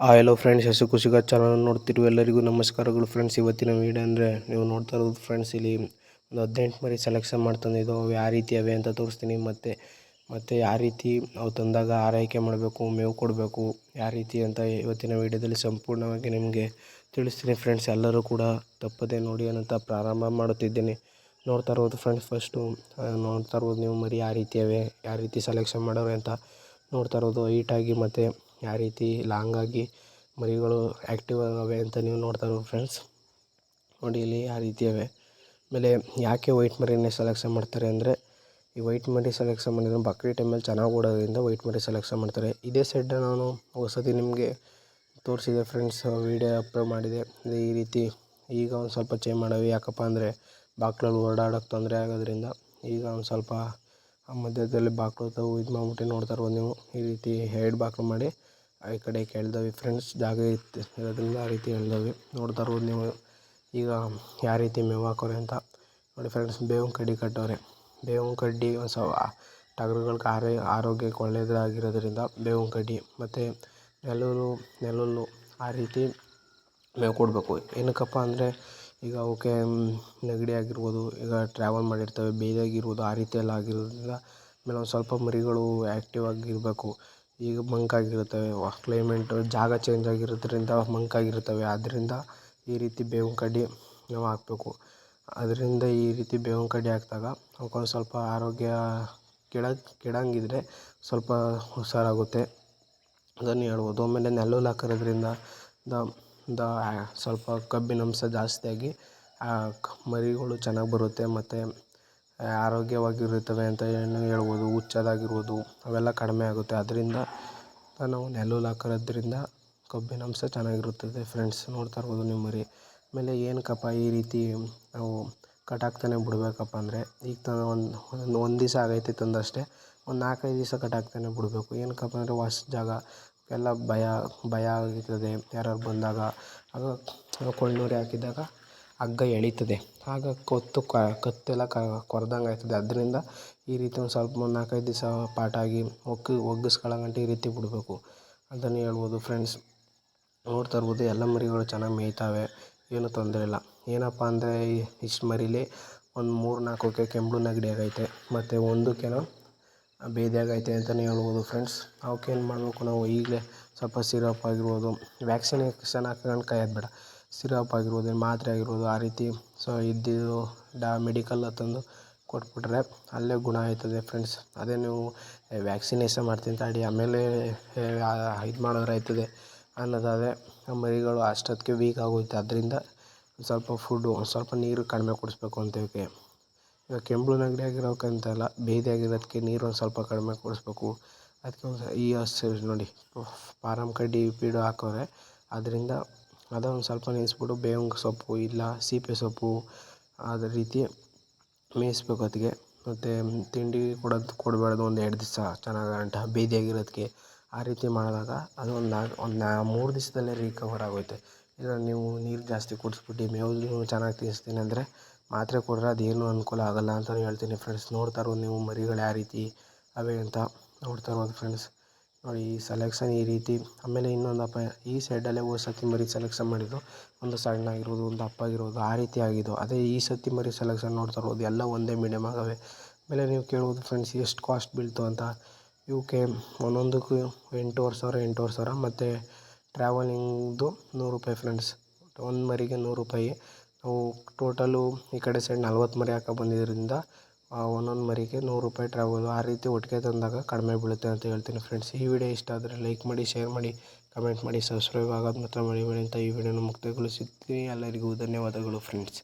ಆ hello friends ಹೆಸರು ಖುಷಿಗ channel ನೋಡ್ತಿರು ಎಲ್ಲರಿಗೂ ನಮಸ್ಕಾರಗಳು ಫ್ರೆಂಡ್ಸ್ ಇವತ್ತಿನ ವೀಡಿಯೋ ಅಂದರೆ ನೀವು ನೋಡ್ತಾ ಇರೋದು ಫ್ರೆಂಡ್ಸ್ ಇಲ್ಲಿ ಒಂದು ಹದಿನೆಂಟು ಮರಿ ಸೆಲೆಕ್ಷನ್ ಮಾಡ್ತಂದಿದ್ದು ಅವು ಯಾವ ರೀತಿ ಅವೆ ಅಂತ ತೋರಿಸ್ತೀನಿ. ಮತ್ತು ಮತ್ತು ಯಾವ ರೀತಿ ಅವು ತಂದಾಗ ಆರೈಕೆ ಮಾಡಬೇಕು, ಮೇವು ಕೊಡಬೇಕು, ಯಾವ ರೀತಿ ಅಂತ ಇವತ್ತಿನ ವೀಡಿಯೋದಲ್ಲಿ ಸಂಪೂರ್ಣವಾಗಿ ನಿಮಗೆ ತಿಳಿಸ್ತೀನಿ ಫ್ರೆಂಡ್ಸ್ ಎಲ್ಲರೂ ಕೂಡ ತಪ್ಪದೆ ನೋಡಿ ಅನ್ನೋಂಥ ಪ್ರಾರಂಭ ಮಾಡುತ್ತಿದ್ದೇನೆ. ನೋಡ್ತಾ ಇರ್ಬೋದು ಫ್ರೆಂಡ್ಸ್ ಫಸ್ಟು ನೋಡ್ತಾ ಇರ್ಬೋದು ನೀವು ಮರಿ ಯಾವ ರೀತಿ ಅವೆ ಯಾವ ರೀತಿ ಸೆಲೆಕ್ಷನ್ ಮಾಡೋರು ಅಂತ ನೋಡ್ತಾ ಇರೋದು ಹೈಟಾಗಿ ಮತ್ತು ಯಾವ ರೀತಿ ಲಾಂಗಾಗಿ ಮರಿಗಳು ಆ್ಯಕ್ಟಿವ್ ಆಗವೆ ಅಂತ ನೀವು ನೋಡ್ತಾ ಫ್ರೆಂಡ್ಸ್ ನೋಡಿ ಇಲ್ಲಿ ಯಾವ ರೀತಿ ಅವೆ ಆಮೇಲೆ ಯಾಕೆ ವೈಟ್ ಮರಿನೇ ಸೆಲೆಕ್ಷನ್ ಮಾಡ್ತಾರೆ ಅಂದರೆ, ಈ ವೈಟ್ ಮರಿ ಸೆಲೆಕ್ಷನ್ ಮಾಡಿದ್ರೆ ಬಕ್ರಿ ಟೈಮಲ್ಲಿ ಚೆನ್ನಾಗಿ ಓಡೋದ್ರಿಂದ ವೈಟ್ ಮರಿ ಸೆಲೆಕ್ಷನ್ ಮಾಡ್ತಾರೆ. ಇದೇ ಸೆಡ್ ನಾನು ಹೊಸದಿ ನಿಮಗೆ ತೋರಿಸಿದೆ ಫ್ರೆಂಡ್ಸ್ ವೀಡಿಯೋ ಅಪ್ಲೋಡ್ ಮಾಡಿದೆ. ಈ ರೀತಿ ಈಗ ಒಂದು ಸ್ವಲ್ಪ ಚೇಂಜ್ ಮಾಡವಿ. ಯಾಕಪ್ಪ ಅಂದರೆ ಬಾಕ್ಲಲ್ಲಿ ಓಡಾಡೋಕ್ಕೆ ತೊಂದರೆ ಆಗೋದ್ರಿಂದ ಈಗ ಒಂದು ಸ್ವಲ್ಪ ಮಧ್ಯದಲ್ಲಿ ಬಾಕ್ಲು ತಾವು ಇದು ಮಾಡ್ಬಿಟ್ಟು ನೋಡ್ತಾ ಇರ್ಬೋದು ನೀವು ಈ ರೀತಿ ಎರಡು ಬಾಕ್ಲು ಮಾಡಿ ಆ ಕಡೆ ಕೇಳ್ದವಿ ಫ್ರೆಂಡ್ಸ್ ಜಾಗ ಇತ್ತು ಇರೋದ್ರಿಂದ ಆ ರೀತಿ ಹೇಳ್ದವಿ. ನೋಡ್ತಾ ಇರ್ಬೋದು ನೀವು ಈಗ ಯಾವ ರೀತಿ ಮೇವು ಹಾಕೋರಿ ಅಂತ. ನೋಡಿ ಫ್ರೆಂಡ್ಸ್ ಬೇವಿನ ಕಡ್ಡಿ ಕಟ್ಟವ್ರೆ. ಬೇವಿನ ಕಡ್ಡಿ ಒಂದು ಸ್ವಲ್ಪ ಟಗರುಗಳ್ಗೆ ಆರೇ, ಆರೋಗ್ಯಕ್ಕೆ ಒಳ್ಳೆಯದಾಗಿರೋದ್ರಿಂದ ಬೇವಿನ ಕಡ್ಡಿ. ಮತ್ತು ನೆಲ್ಲೂರು ನೆಲುಲ್ಲು ಆ ರೀತಿ ಮೇವು ಕೊಡಬೇಕು. ಏನಕ್ಕಪ್ಪ ಅಂದರೆ ಈಗ ಅವಕ್ಕೆ ನೆಗಡಿ ಆಗಿರ್ಬೋದು, ಈಗ ಟ್ರಾವೆಲ್ ಮಾಡಿರ್ತವೆ ಬೇದಿಯಾಗಿರ್ಬೋದು ಆ ರೀತಿ ಎಲ್ಲ ಆಗಿರೋದ್ರಿಂದ ಆಮೇಲೆ ಒಂದು ಸ್ವಲ್ಪ ಮರಿಗಳು ಆ್ಯಕ್ಟಿವ್ ಆಗಿರಬೇಕು. ಈಗ ಮಂಕಾಗಿರುತ್ತವೆ ಕ್ಲೈಮೇಟು ಜಾಗ ಚೇಂಜ್ ಆಗಿರೋದ್ರಿಂದ ಮಂಕಾಗಿರ್ತವೆ ಆದ್ದರಿಂದ ಈ ರೀತಿ ಬೇವಿನ ಕಡ್ಡಿ ನಾವು ಹಾಕಬೇಕು. ಅದರಿಂದ ಈ ರೀತಿ ಬೇವಿನ ಕಡ್ಡಿ ಹಾಕಿದಾಗ ಅವಕ್ಕೊಂದು ಸ್ವಲ್ಪ ಆರೋಗ್ಯ ಕೆಡ ಕೆಡಂಗಿದ್ರೆ ಸ್ವಲ್ಪ ಹುಷಾರಾಗುತ್ತೆ ಅದನ್ನು ಹೇಳ್ಬೋದು. ಆಮೇಲೆ ನೆಲ್ಲುಲ್ಲು ಹಾಕಿರೋದ್ರಿಂದ ದ ದ ಸ್ವಲ್ಪ ಕಬ್ಬಿನಾಂಶ ಜಾಸ್ತಿಯಾಗಿ ಮರಿಗಳು ಚೆನ್ನಾಗಿ ಬರುತ್ತೆ ಮತ್ತು ಆರೋಗ್ಯವಾಗಿರುತ್ತವೆ ಅಂತ ಏನು ಹೇಳ್ಬೋದು, ಹುಚ್ಚದಾಗಿರ್ಬೋದು, ಅವೆಲ್ಲ ಕಡಿಮೆ ಆಗುತ್ತೆ. ಅದರಿಂದ ನಾವು ನೆಲ್ಲುಲ್ಲು ಹಾಕಿರೋದ್ರಿಂದ ಕೊಬ್ಬಿನಾಂಶ ಚೆನ್ನಾಗಿರುತ್ತದೆ ಫ್ರೆಂಡ್ಸ್ ನೋಡ್ತಾ ಇರ್ಬೋದು ನಿಮ್ಮ ಮರಿ. ಆಮೇಲೆ ಏನಕ್ಕಪ್ಪ ಈ ರೀತಿ ನಾವು ಕಟ್ಟಾಕ್ತಾನೆ ಬಿಡಬೇಕಪ್ಪ ಅಂದರೆ, ಈಗ ತಂದು ಒಂದು ಒಂದು ದಿವಸ ಆಗೈತೆ ತಂದಷ್ಟೇ, ಒಂದು ನಾಲ್ಕೈದು ದಿವಸ ಕಟ್ಟಾಕ್ತಾನೆ ಬಿಡಬೇಕು. ಏನಕ್ಕಪ್ಪ ಅಂದರೆ ಹೊಸ ಜಾಗ ಎಲ್ಲ ಭಯ ಭಯ ಆಗಿರ್ತದೆ. ಯಾರಾರು ಬಂದಾಗ ಆಗ ಕೊಳ್ಳೂರಿ ಹಾಕಿದಾಗ ಹಗ್ಗ ಎಳೀತದೆ. ಆಗ ಕೊತ್ತು ಕತ್ತೆಲ್ಲ ಕೊರ್ದಂಗೆ ಆಗ್ತದೆ. ಅದರಿಂದ ಈ ರೀತಿ ಒಂದು ಸ್ವಲ್ಪ ಒಂದು ನಾಲ್ಕೈದು ದಿವಸ ಪಾಟಾಗಿ ಒಗ್ಗು, ಒಗ್ಗಿಸ್ಕೊಳ್ಳೋ ಗಂಟ ಈ ರೀತಿ ಬಿಡಬೇಕು ಅದನ್ನು ಹೇಳ್ಬೋದು ಫ್ರೆಂಡ್ಸ್ ನೋಡ್ತಾ ಇರ್ಬೋದು ಎಲ್ಲ ಮರಿಗಳು ಚೆನ್ನಾಗಿ ಮೇಯ್ತಾವೆ. ಏನೂ ತೊಂದರೆ ಇಲ್ಲ. ಏನಪ್ಪ ಅಂದರೆ ಇಷ್ಟು ಮರೀಲಿ ಒಂದು ಮೂರು ನಾಲ್ಕಕ್ಕೆ ಕೆಮ್ಮು ನೆಗಡಿ ಆಗೈತೆ. ಮತ್ತು ಒಂದಕ್ಕೇನೋ ಬೇದಿಯಾಗೈತೆ ಅಂತಲೇ ಹೇಳ್ಬೋದು ಫ್ರೆಂಡ್ಸ್ ಅವಕ್ಕೇನು ಮಾಡಬೇಕು? ನಾವು ಈಗಲೇ ಸ್ವಲ್ಪ ಸಿರಪ್ ಆಗಿರ್ಬೋದು. ವ್ಯಾಕ್ಸಿನೇಷನ್ ಹಾಕ್ಕೊಂಡು ಕಾಯೋದು ಬೇಡ. ಸಿರಪ್ ಆಗಿರ್ಬೋದು ಮಾತ್ರೆ ಆಗಿರ್ಬೋದು, ಆ ರೀತಿ ಸೊ ಇದ್ದಿದ್ದು ಡಾ ಮೆಡಿಕಲ್ ತಂದು ಕೊಟ್ಬಿಟ್ರೆ ಅಲ್ಲೇ ಗುಣ ಆಯ್ತದೆ ಫ್ರೆಂಡ್ಸ್ ಅದೇ ನೀವು ವ್ಯಾಕ್ಸಿನೇಷನ್ ಮಾಡ್ತೀನಿ ತಾಡಿ, ಆಮೇಲೆ ಇದು ಮಾಡಿದ್ರೆ ಆಯ್ತದೆ ಅನ್ನೋದಾದರೆ ಮರಿಗಳು ಅಷ್ಟೊತ್ತಿಗೆ ವೀಕ್ ಆಗೋಯ್ತು. ಅದರಿಂದ ಸ್ವಲ್ಪ ಫುಡ್ಡು ಸ್ವಲ್ಪ ನೀರು ಕಡಿಮೆ ಕುಡಿಸ್ಬೇಕು ಈಗ ಕೆಮ್ಮು ನೆಗಡಿ ಆಗಿರೋಕ್ಕಂತಲ್ಲ ಬೇದಿ ಆಗಿರೋದಕ್ಕೆ ನೀರು ಒಂದು ಸ್ವಲ್ಪ ಕಡಿಮೆ ಕೊಡಿಸ್ಬೇಕು. ಅದಕ್ಕೆ ಒಂದು ಈ ಹಸು ನೋಡಿ ಪಾರಮ್ ಕಡ್ಡಿ ಪೀಡು ಹಾಕವ್ರೆ ಅದರಿಂದ ಅದೊಂದು ಸ್ವಲ್ಪ ನೆನೆಸ್ಬಿಟ್ಟು ಬೇವಿನ ಸೊಪ್ಪು ಇಲ್ಲ, ಸೀಪೆ ಸೊಪ್ಪು, ಅದೇ ರೀತಿ ಮೇಯಿಸ್ಬೇಕು ಅದಕ್ಕೆ ಮತ್ತು ತಿಂಡಿ ಕೊಡೋದು, ಕೊಡಬಾರ್ದು ಒಂದು ಎರಡು ದಿವಸ ಚೆನ್ನಾಗಿ ಗಂಟ ಬೇದಿಯಾಗಿರೋದಕ್ಕೆ ಆ ರೀತಿ ಮಾಡಿದಾಗ ಅದು ಒಂದು ನಾಲ್ಕು ಒಂದು ನಾ, ಮೂರು ದಿವಸದಲ್ಲೇ ರಿಕವರ್ ಆಗುತ್ತೆ ಇಲ್ಲ ನೀವು ನೀರು ಜಾಸ್ತಿ ಕುಡಿಸ್ಬಿಟ್ಟು, ಮೇವು ಚೆನ್ನಾಗಿ ತಿನ್ನಿಸ್ತೀನಿ ಅಂದರೆ ಮಾತ್ರೆ ಕೊಡ್ರೆ ಅದೇನು ಅನುಕೂಲ ಆಗೋಲ್ಲ ಅಂತಲೇ ಹೇಳ್ತೀನಿ ಫ್ರೆಂಡ್ಸ್ ನೋಡ್ತಾ ನೀವು ಮರಿಗಳು ಯಾವ ರೀತಿ ಅವೆ ಅಂತ ನೋಡ್ತಾ ಇರ್ಬೋದು ಫ್ರೆಂಡ್ಸ್ ನೋಡಿ, ಈ ಸೆಲೆಕ್ಷನ್ ಈ ರೀತಿ. ಆಮೇಲೆ ಇನ್ನೊಂದಪ್ಪ ಈ ಸೈಡಲ್ಲೇ ಹೋದ ಸತಿ ಮರಿ ಸೆಲೆಕ್ಷನ್ ಮಾಡಿದ್ದು ಒಂದು ಸಣ್ಣ ಆಗಿರೋದು, ಒಂದು ಅಪ್ಪ ಆಗಿರೋದು, ಆ ರೀತಿ ಆಗಿದ್ದು. ಅದೇ ಈ ಸತಿ ಮರಿ ಸೆಲೆಕ್ಷನ್ ನೋಡ್ತಾ ಇರ್ಬೋದು ಎಲ್ಲ ಒಂದೇ ಮೀಡಿಯಮ್ ಆಗವೆ. ಆಮೇಲೆ ನೀವು ಕೇಳ್ಬೋದು ಫ್ರೆಂಡ್ಸ್ ಎಷ್ಟು ಕಾಸ್ಟ್ ಬೀಳ್ತು ಅಂತ. ಇವಕ್ಕೆ ಒಂದೊಂದಕ್ಕೂ ಎಂಟೂವರೆ ಸಾವಿರ ಎಂಟೂವರೆ ಸಾವಿರ. ಮತ್ತು ಟ್ರಾವೆಲಿಂಗ್ದು ನೂರು ರೂಪಾಯಿ ಫ್ರೆಂಡ್ಸ್ ಒಂದು ಮರಿಗೆ ನೂರು ರೂಪಾಯಿ. ನಾವು ಟೋಟಲು ಈ ಕಡೆ ಸೈಡ್ ನಲ್ವತ್ತು ಮರಿ ಹಾಕೋ ಬಂದಿದ್ದರಿಂದ ಒಂದೊಂದು ಮರಿಗೆ ನೂರು ರೂಪಾಯಿ ಟ್ರಾವೆಲು ಆ ರೀತಿ ಒಟ್ಟಿಗೆ ತಂದಾಗ ಕಡಿಮೆ ಬೀಳುತ್ತೆ ಅಂತ ಹೇಳ್ತೀನಿ ಫ್ರೆಂಡ್ಸ್ ಈ ವಿಡಿಯೋ ಇಷ್ಟ ಆದರೆ ಲೈಕ್ ಮಾಡಿ ಶೇರ್ ಮಾಡಿ ಕಮೆಂಟ್ ಮಾಡಿ ಸಬ್ಸ್ಕ್ರೈಬ್ ಆಗೋದು ಮಾತ್ರ ಮರಿಬೇಡಿ ಅಂತ ಈ ವಿಡಿಯೋನ ಮುಕ್ತಾಯಗೊಳಿಸುತ್ತೀನಿ ಎಲ್ಲರಿಗೂ ಧನ್ಯವಾದಗಳು ಫ್ರೆಂಡ್ಸ್